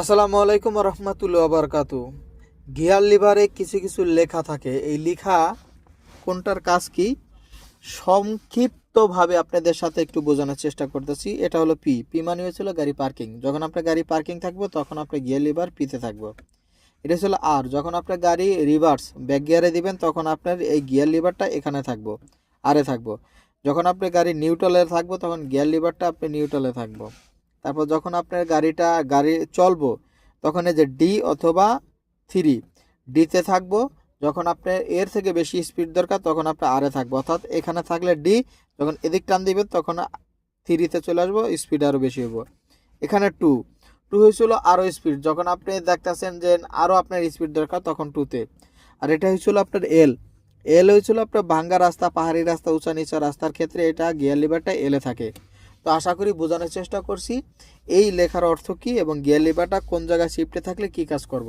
আসসালামু আলাইকুম রহমতুল্লাহ বারকাতু। গিয়ার লিভারে কিছু কিছু লেখা থাকে। এই লেখা কোনটার কাজ কি? সংক্ষিপ্তভাবে আপনাদের সাথে একটু বোঝানোর চেষ্টা করতেছি। এটা হলো পি পি মানে হয়েছিল গাড়ি পার্কিং যখন আপনার গাড়ি পার্কিং থাকব, তখন আপনার গিয়ার লিভার পিতে থাকব। এটা হলো আর যখন আপনার গাড়ি রিভার্স ব্যাক গিয়ারে দিবেন, তখন আপনার এই গিয়ার লিভারটা এখানে থাকব আরে থাকব। যখন আপনি গাড়ি নিউট্রালে থাকব, তখন গিয়ার লিভারটা আপনি নিউট্রালে থাকব। তারপর যখন আপনার গাড়িটা, গাড়ি চলবো, তখন এই যে ডি অথবা থ্রি ডিতে থাকব। যখন আপনার এর থেকে বেশি স্পিড দরকার, তখন আপনার আরে থাকব। অর্থাৎ এখানে থাকলে ডি যখন এদিক টান দিবেন তখন থ্রিতে চলে আসব স্পিড আরও বেশি হব এখানে টু টু হয়েছিল আরও স্পিড যখন আপনি দেখতেছেন যে আরও আপনার স্পিড দরকার, তখন টুতে আর এটা হয়েছিল আপনার এল এল হয়েছিল আপনার ভাঙ্গা রাস্তা, পাহাড়ি রাস্তা উঁচা নিচা রাস্তার ক্ষেত্রে এটা গিয়ার লিভারটা এলে থাকে। তো আশা করি বোঝানোর চেষ্টা করছি। এই লেখার অর্থ কী এবং গিয়ার লিভারটা কোন জায়গায় শিফটে থাকলে কি কাজ করব?